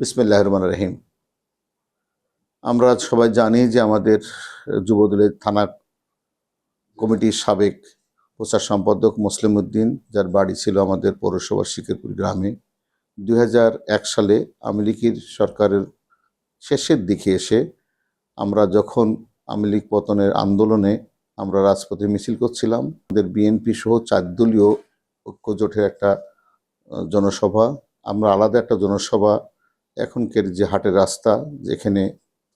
বিসমিল্লাহ রহমান রহিম আমরা সবাই জানি যে আমাদের যুবদলের থানা কমিটির সাবেক প্রচার সম্পাদক মুসলিম উদ্দিন যার বাড়ি ছিল আমাদের পৌরসভার শিকিরপুর গ্রামে। দুই হাজার এক সালে আওয়ামী লীগের সরকারের শেষের দিকে এসে আমরা যখন আওয়ামী লীগ পতনের আন্দোলনে আমরা রাজপথে মিছিল করছিলাম, আমাদের বিএনপি সহ চার দলীয় ঐক্যজোটের একটা জনসভা, আমরা আলাদা একটা জনসভা এখনকার যে হাটের রাস্তা, যেখানে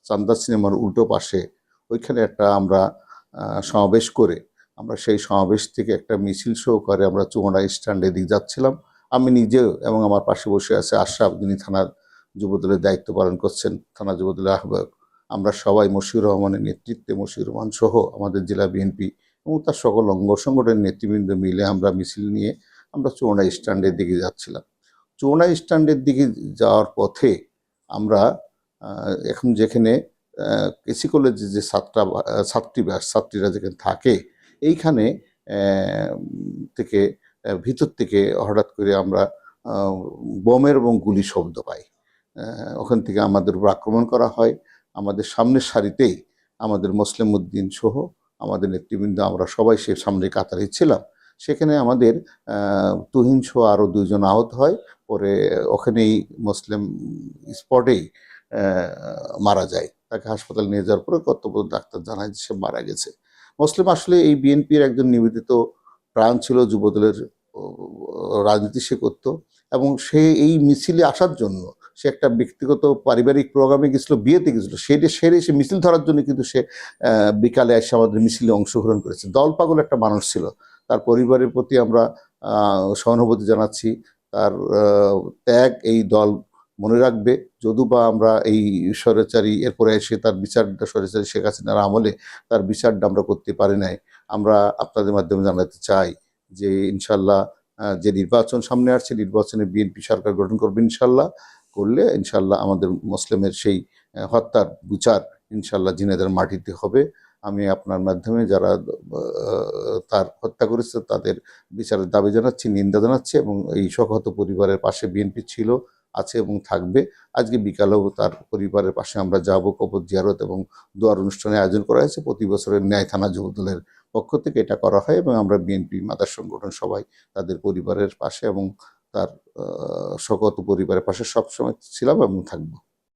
চান্দা সিনেমার উল্টো পাশে ওইখানে একটা আমরা সমাবেশ করে আমরা সেই সমাবেশ থেকে একটা মিছিল শো সহকারে আমরা চুমড়া স্ট্যান্ডে দিকে যাচ্ছিলাম। আমি নিজেও এবং আমার পাশে বসে আছে আশরাফ, যিনি থানার যুবদলের দায়িত্ব পালন করছেন, থানা যুবদলের আহ্বায়ক। আমরা সবাই মশিউর রহমানের নেতৃত্বে মশিউর রহমান সহ আমাদের জেলা বিএনপি এবং তার সকল অঙ্গ সংগঠনের নেতৃবৃন্দ মিলে আমরা মিছিল নিয়ে আমরা চুমড়া স্ট্যান্ডের দিকে যাচ্ছিলাম। চৌনা স্ট্যান্ডের দিকে যাওয়ার পথে আমরা এখন যেখানে কৃষি কলেজে যে আহ, ছাত্রী ছাত্রীরা যেখানে থাকে এইখানে থেকে ভিতর থেকে হঠাৎ করে আমরা বোমের এবং গুলি শব্দ পাই। ওখান থেকে আমাদের উপর আক্রমণ করা হয়। আমাদের সামনের সারিতেই আমাদের মুসলিম উদ্দিন সহ আমাদের নেতৃবৃন্দ আমরা সবাই সে সামনে কাতারে ছিলাম। সেখানে আমাদের আহ, তুহিন সহ আরও দুইজন আহত হয়। পরে ওখানেই মুসলিম স্পটেই মারা যায়। তাকে হাসপাতালে নিয়ে যাওয়ার পরে কর্তব্য ডাক্তার জানায় যে সে মারা গেছে। মুসলিম আসলে এই বিএনপির একজন নিবেদিত প্রাণ ছিল যুবদলের রাজনীতি সে করত। এবং সে এই মিছিলে আসার জন্য সে একটা ব্যক্তিগত পারিবারিক প্রোগ্রামে গেছিল বিয়েতে গেছিল। সেটা সেরে সে মিছিল ধরার জন্য কিন্তু সে বিকালে এসে আমাদের মিছিলে অংশগ্রহণ করেছে। দল পাগল একটা মানুষ ছিল। তার পরিবারের প্রতি আমরা সহানুভূতি জানাচ্ছি। তার ত্যাগ এই দল মনে রাখবে। যদু বা আমরা এই স্বৈরাচারী, এরপরে এসে তার বিচারটা স্বৈরাচারী শেখ হাসিনার আমলে তার বিচারটা আমরা করতে পারি নাই। আমরা আপনাদের মাধ্যমে জানাতে চাই যে ইনশাল্লাহ যে নির্বাচন সামনে আসছে, নির্বাচনে বিএনপি সরকার গঠন করবে ইনশাল্লাহ। করলে ইনশাল্লাহ আমাদের মুসলিমের সেই হত্যার বিচার ইনশাল্লাহ জিনেদের মাটিতে হবে। আমি আপনার মাধ্যমে যারা তার হত্যা করেছে তাদের বিচারের দাবি জানাচ্ছি নিন্দা জানাচ্ছি এবং এই শোকহত পরিবারের পাশে বিএনপি ছিল আছে এবং থাকবে। আজকে বিকালেও তার পরিবারের পাশে আমরা যাব কবর জিয়ারত এবং দোয়ার অনুষ্ঠানে আয়োজন করা হয়েছে। প্রতি বছরের ন্যায় থানা যুবদলের পক্ষ থেকে এটা করা হয় এবং আমরা বিএনপি মাদার সংগঠন সবাই তাদের পরিবারের পাশে এবং তার আহ, পরিবারের পাশে সবসময় ছিলাম এবং থাকব।